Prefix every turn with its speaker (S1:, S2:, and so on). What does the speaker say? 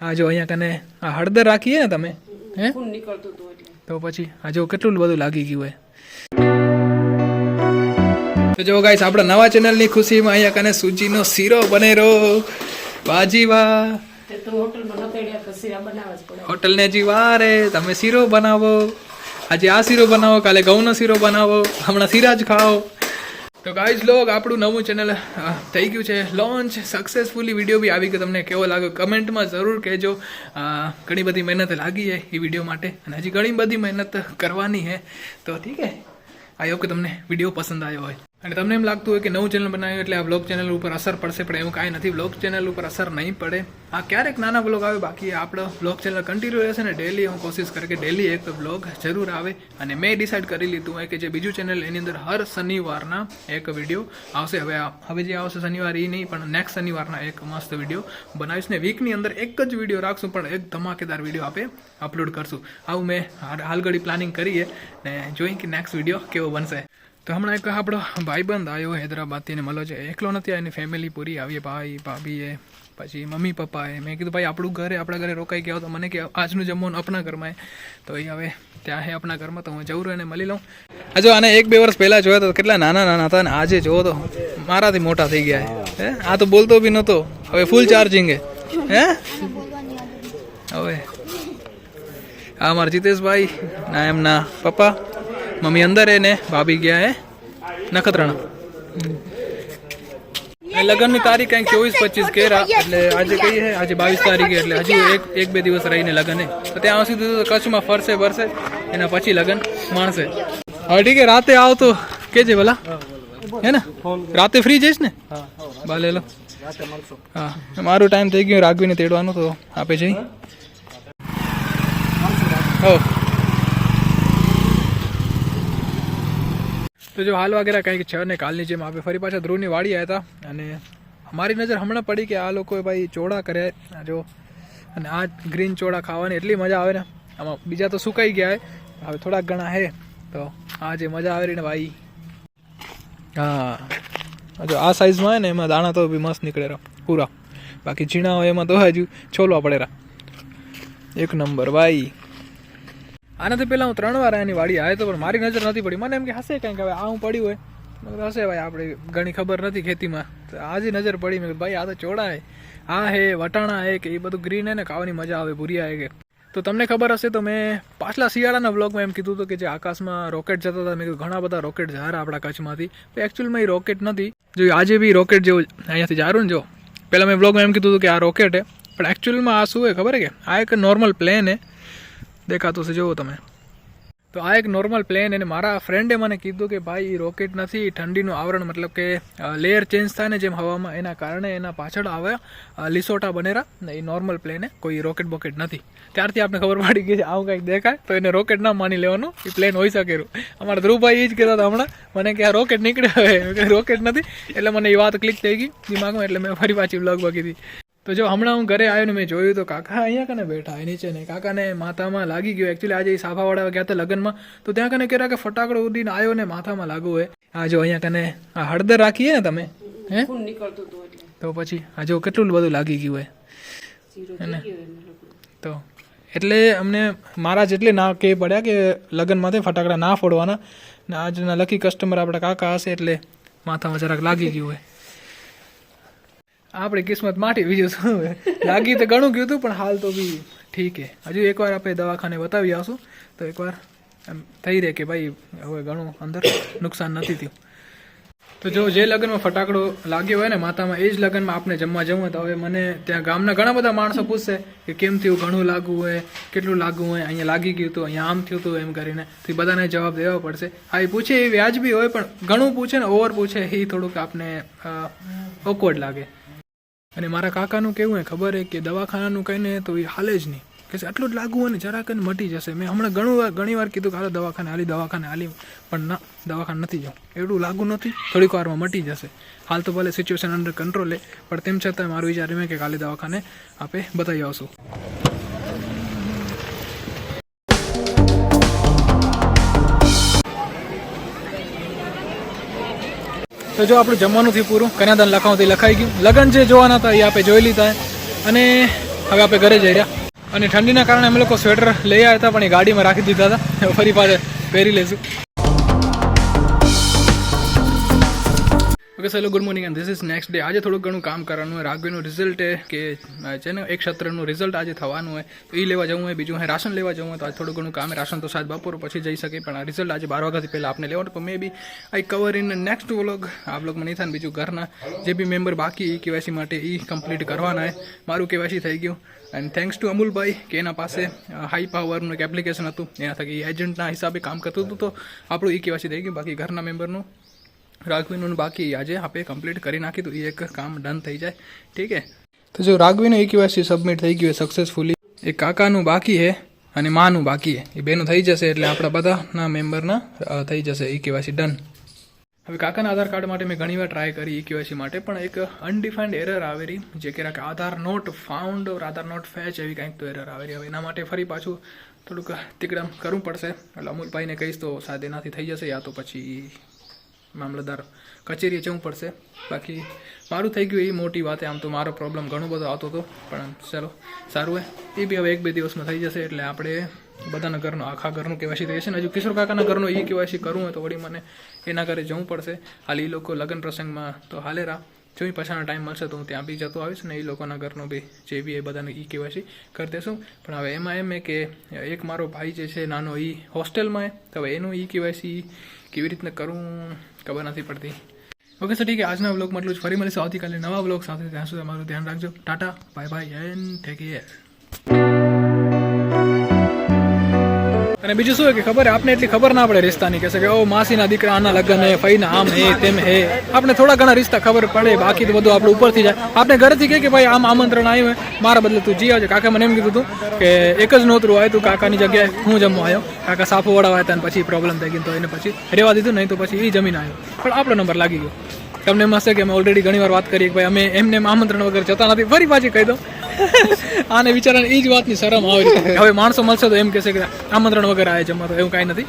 S1: આ જો અહીંયા કને આ હળદર રાખીએ ને તમે હે? તો પછી આ જો કેટલું બધું લાગી ગયું હોય. તો જો ગાઈસ આપણા નવા ચેનલની ખુશીમાં અહીંયા કને સૂજીનો શીરો બનેરો. બાજી વાહ હોટલને જી વારે તમે શીરો બનાવો. આજે આ શીરો બનાવો કાલે ઘઉંનો શીરો બનાવો. હમણાં શીરા જ ખાઓ. તો ગાઈઝ લોગ આપણું નવું ચેનલ થઈ ગયું છે. લોન્ચ સક્સેસફુલી વીડિયો બી આવી ગયો તમને કેવો લાગ્યો? કમેન્ટમાં જરૂર કહેજો. ઘણી બધી મહેનત લાગી છે એ વીડિયો માટે. અને હજી ઘણી બધી મહેનત કરવાની છે. તો ઠીક છે. આઈ હોપ કે તમને વીડિયો પસંદ આવ્યો હોય. અને તમને એમ લાગતું હોય કે નવું ચેનલ બનાવ્યું એટલે આ બ્લોગ ચેનલ ઉપર અસર પડશે, પણ એવું કાંઈ નથી. બ્લોગ ચેનલ ઉપર અસર નહીં પડે. આ ક્યારેક નાના બ્લોગ આવે, બાકી આપણો બ્લોગ ચેનલ કન્ટિન્યુ રહેશે ને ડેલી હું કોશિશ કરે કે ડેલી એક બ્લોગ જરૂર આવે. અને મેં ડિસાઇડ કરી લીધું હોય કે જે બીજું ચેનલ એની અંદર હર શનિવારના એક વીડિયો આવશે. હવે હવે જે આવશે શનિવાર એ નહીં, પણ નેક્સ્ટ શનિવારના એક મસ્ત વીડિયો બનાવીશ ને વીકની અંદર એક જ વીડિયો રાખશું, પણ એક ધમાકેદાર વીડિયો આપે અપલોડ કરશું. આવું મેં હાલ હાલગડી પ્લાનિંગ કરીએ ને જોઈએ કે નેક્સ્ટ વીડિયો કેવો બનશે. તો હમણાં એક આપણો ભાઈબંધ આવ્યો હૈદરાબાદથી એને મળ્યો છે. એકલો નથી એની ફેમિલી પૂરી આવી ભાઈ, ભાભીએ, પછી મમ્મી, પપ્પાએ. મેં કીધું, ભાઈ, આપણું ઘરે આપણા ઘરે રોકાઈ ગયા તો મને કે આજનું જમવાનું આપણા ઘરમાં. તો એ હવે ત્યાં હે આપણા ઘરમાં, તો હું જવું એને મળી લઉં. હજુ આને એક બે વર્ષ પહેલાં જોયા તો કેટલા નાના નાના હતા ને આજે જોવો તો મારાથી મોટા થઈ ગયા હે હે? આ તો બોલતો બી નહોતો. હવે ફૂલ ચાર્જિંગ હે હે? હવે આ મારા જીતેશભાઈ, ના એમના પપ્પા. મમ્મી અંદર હે ને, ભાભી ગયા હે. નખત્રાણા. લગ્નની તારીખ કંઈક ચોવીસ, પચીસ કેરા, એટલે આજે કઈ હે, આજે બાવીસ તારીખે, એટલે હજુ એક એક બે દિવસ રહીને લગ્ન હે. તો ત્યાં સુધી કચ્છમાં ફરશે ફરશે, એના પછી લગ્ન માણશે. હવે ઠીક રાતે આવ તો કેજે ભલા. હે ને? રાતે ફ્રી જઈશ ને? ભલે લો હા, મારું ટાઈમ થઈ ગયો, રાઘવીને તેડવાનું તો આપે જઈ. હો તો જો હાલ વગેરે કંઈક છે ને કાલની જેમ આપણે ફરી પાછા ધ્રુવની વાડી આવ્યા હતા અને અમારી નજર હમણાં પડી કે આ લોકોએ ભાઈ ચોળા કર્યા જો, અને આ ગ્રીન ચોળા ખાવાની એટલી મજા આવે ને. આમાં બીજા તો સુકાઈ ગયા હવે થોડાક ઘણા હે તો આ જે મજા આવે ને ભાઈ. હા. જો, આ સાઈઝમાં હોય ને એમાં દાણા તો બી મસ્ત નીકળે રહ્યા, પૂરા. બાકી ઝીણા હોય એમાં તો હજુ છોલવા પડે રહ્યા. એક નંબર ભાઈ. આનાથી પહેલાં હું ત્રણ વાર એની વાડી આવ્યો તો પણ મારી નજર નથી પડી. મને એમ કે હશે કંઈક હવે આ હું પડ્યું હોય. હશે ભાઈ, આપણે ઘણી ખબર નથી ખેતીમાં. તો આજે નજર પડી, મેં ભાઈ, આ તો ચોળા હે આ હે, વટાણા હે કે એ બધું ગ્રીન હે ને, ખાવાની મજા આવે, ભૂરિયા હે કે. તો તમને ખબર હશે તો મેં પાછલા શિયાળાના બ્લોગમાં એમ કીધું હતું કે જે આકાશમાં રોકેટ જતા હતા, મેં કીધું, ઘણા બધા રોકેટ જા આપણા કચ્છમાંથી. તો એકચ્યુઅલમાં એ રોકેટ નથી. જો આજે બી રોકેટ જેવું અહીંયાથી જારું ને જો. પહેલાં મેં બ્લોગમાં એમ કીધું હતું કે આ રોકેટ હે, પણ એકચ્યુઅલમાં આ શું હે, ખબર હે કે? આ એક નોર્મલ પ્લેન હે. દેખાતું છે. જુઓ તમે. તો આ એક નોર્મલ પ્લેન અને મારા ફ્રેન્ડે મને કીધું કે ભાઈ એ રોકેટ નથી ઠંડીનું આવરણ મતલબ કે લેયર ચેન્જ થાય ને જેમ હવામાં, એના કારણે એના પાછળ આવે લિસોટા બનેરા. ને એ નોર્મલ પ્લેન કોઈ રોકેટ બોકેટ નથી. ત્યારથી આપણે ખબર પડી ગઈ છે, આવું કંઈક દેખાય, તો એને રોકેટ ના માની લેવાનું એ પ્લેન હોઈ શકે અમારા ધ્રુવભાઈ એ જ કહેતા હતા હમણાં, મને કે આ રોકેટ નીકળ્યો રોકેટ નથી. એટલે મને એ વાત ક્લિક થઈ ગઈ, દિમાગમાં, એટલે મેં ફરી પાછી બ્લોગમાં કીધી. તો જો હમણાં હું ઘરે આવ્યો ને મેં જોયું તો કાકા અહીંયા કને બેઠા નીચે ને કાકાને માથામાં લાગી ગયો. એકચ્યુઅલી આજે સાફાવાળા ગયા હતા લગ્નમાં. તો ત્યાં કને કહેતા કે ફટાકડો ઉડીને આવ્યો ને માથામાં લાગુ હોય. આ જો અહીંયા કને આ હળદર રાખીએ ને તમે હે? તો પછી આ જો કેટલું બધું લાગી ગયું હોય. તો એટલે અમને મારા જેટલે ના કહે પડ્યા કે લગ્નમાંથી ફટાકડા ના ફોડવાના. ને આજના લકી કસ્ટમર આપણા કાકા હશે એટલે માથામાં જરાક લાગી ગયું હોય. આપણી કિસ્મત માટી, બીજું શું લાગી તો ઘણું ગયું હતું, પણ હાલ તો બી ઠીક હે હજુ એકવાર આપણે દવાખાને બતાવી આવશું. તો એકવાર એમ થઈ રહે કે ભાઈ, હવે ઘણું અંદર નુકસાન નથી થયું. તો જો જે લગ્નમાં ફટાકડો લાગ્યો હોય ને, માતામાં એ જ લગ્નમાં આપણે જમવા જવું તો હવે મને ત્યાં ગામના ઘણા બધા માણસો પૂછશે કે કેમ થયું, ઘણું લાગવું હોય, કેટલું લાગવું હોય, અહીંયા લાગી ગયું હતું, અહીંયા આમ થયું હતું એમ કરીને. તો બધાને જવાબ દેવા પડશે. હા, એ પૂછે એ વ્યાજબી હોય, પણ ઘણું પૂછે ને, ઓવર પૂછે, એ થોડુંક આપને ઓકવર્ડ લાગે. અને મારા કાકાનું કેવું એ ખબર હે કે દવાખાનાનું કહીને તો એ હાલે જ નહીં. કે આટલું જ લાગુ અને જરાક મટી જશે. મેં હમણાં ઘણું વાર ઘણી વાર કીધું કે, હાલો, દવાખાને હાલી દવાખાને હાલી. પણ ના, દવાખાને નથી જાઉં એટલું લાગુ નથી. થોડીક વારમાં મટી જશે. હાલ તો ભલે સિચ્યુએશન અંડર કંટ્રોલ પણ તેમ છતાં મારું વિચાર એમ કે કાલે દવાખાને આપે બતાવી આવશું. તો જો આપણું જમવાનું થયું પૂરું, કન્યાદાન લખાવતી લખાઈ ગયું. લગ્ન જે જોવાના હતા એ આપણે જોઈ લીધા અને હવે આપણે ઘરે જઈ રહ્યા. અને ઠંડીના કારણે અમે લોકો સ્વેટર લઈ આવ્યા હતા, પણ એ ગાડીમાં રાખી દીધા હતા. ફરી પાછા પહેરી લઈશું. ઓકે ચલો good morning and this is next day આજે થોડું ઘણું કામ કરવાનું હોય. રાગવીનું રિઝલ્ટ એ કે છે ને, એક સત્રનું રિઝલ્ટ આજે થવાનું હોય. તો એ લેવા જવું હોય, બીજું હોય રાશન લેવા જવું હોય, તો આજે થોડું ઘણું કામ રાશન તો સાત બપોર પછી જઈ શકે, પણ આ રિઝલ્ટ આજે બાર વાગ્યાથી પહેલાં આપણે લેવાનું. તો maybe I cover in next vlog આ વ્લોગમાં નહીં થાય બીજું ઘરના. જે બી મેમ્બર બાકી એ કેવાયસી માટે એ કમ્પ્લીટ કરવાના હોય મારું કેવાયસી થઈ ગયું. એન્ડ થેન્ક્સ ટુ અમુલભાઈ, કે એના પાસે હાઈ પાવરનું એક એપ્લિકેશન હતું. એના થકી એજન્ટના હિસાબે કામ કરતું હતું તો આપણું એ કેવાયસી થઈ ગયું. બાકી ઘરના મેમ્બરનું રાઘવીનું બાકી આજે આપણે કમ્પ્લીટ કરી નાખી તો એ એક કામ ડન થઈ જાય. ઠીક હે? તો જો રાઘવીનું ઇક્યુએસસી સબમિટ થઈ ગયું સક્સેસફુલી એ કાકાનું બાકી હે અને માનું બાકી હે. એ બેનું થઈ જશે એટલે આપણા બધાના મેમ્બરના થઈ જશે ઇક્યુએસસી ડન હવે કાકાના આધાર કાર્ડ માટે મેં ઘણીવાર ટ્રાય કરી ઇક્યુએસસી માટે પણ એક અનડિફાઇન્ડ એરર આવેલી જે કે કે Aadhaar not found or Aadhaar not fetch એવી કંઈક તો એરર આવેલી હવે એના માટે ફરી પાછું થોડુંક તિકડમ કરવું પડશે. એટલે અમૂલભાઈને કહીશ તો સાથે એનાથી થઈ જશે યા તો પછી મામલતદાર કચેરીએ જવું પડશે. બાકી મારું થઈ ગયું એ મોટી વાત આમ તો મારો પ્રોબ્લેમ ઘણો બધો આવતો હતો. પણ ચલો, સારું હે. એ બી હવે એક બે દિવસમાં થઈ જશે એટલે આપણે બધાના ઘરનો, આખા ઘરનું કેવાયસી થઈ જશે ને? હજુ કિશોર કાકાના ઘરનો એ કેવાયસી કરવું હોય તો વળી મને એના ઘરે જવું પડશે. હાલ એ લોકો લગ્ન પ્રસંગમાં તો હાલે રા. જોઈ પછાનો ટાઈમ મળશે તો હું ત્યાં બી જતો આવીશ ને એ લોકોના ઘરનો બી જે બી એ બધાને ઈ કેવાયસી કરી દેશું. પણ હવે એમાં એમ એ કે એક મારો ભાઈ જે છે, નાનો એ હોસ્ટેલમાં એ તો હવે એનું ઈ કેવાયસી કેવી રીતના કરું, ખબર નથી પડતી. ઓકે સર ઠીક આજના વ્લોગમાં એટલું જ. ફરી મળીશું આવતીકાલે નવા વ્લોગ સાથે. ત્યાં સુધી તમારું ધ્યાન રાખજો. Tata bye bye and take care અને બીજું શું કે ખબર? આપને એટલી ખબર ના પડે રિશ્તાની કે કે, ઓ, માસીના દીકરા, આના લગ્ન હે, ફઈના આમ હે, તેમ હે. આપણે થોડા ઘણા રિશ્તા ખબર પડે, બાકી તો બધું આપણે ઉપરથી જાય. આપણે ઘરેથી કહે કે, ભાઈ, આમ આમંત્રણ આવ્યું મારા બદલે તું જી આવજે. કાકા મને એમ કીધું હતું કે, એક જ નોતરું આવ્યું તું, કાકાની જગ્યાએ હું જમવા આવ્યો કાકા સાફો વડાવા હતા પછી પ્રોબ્લેમ થઈ ગઈ તો એને પછી રહેવા દીધું, નહીં તો પછી એ જમીન આવ્યો પણ આપણો નંબર લાગી ગયો. તમને એમ હશે કે અમે ઓલરેડી ઘણી વાર વાત કરી કે, ભાઈ, અમે એમને એમ આમંત્રણ વગર જતા નથી. ફરી પાછી કહી દઉં. આને વિચારાને એ જ વાતની શરમ આવે હવે માણસો મળશે તો એમ કહેશે કે આમંત્રણ વગર આવે જમવા તો એવું કાંઈ નથી.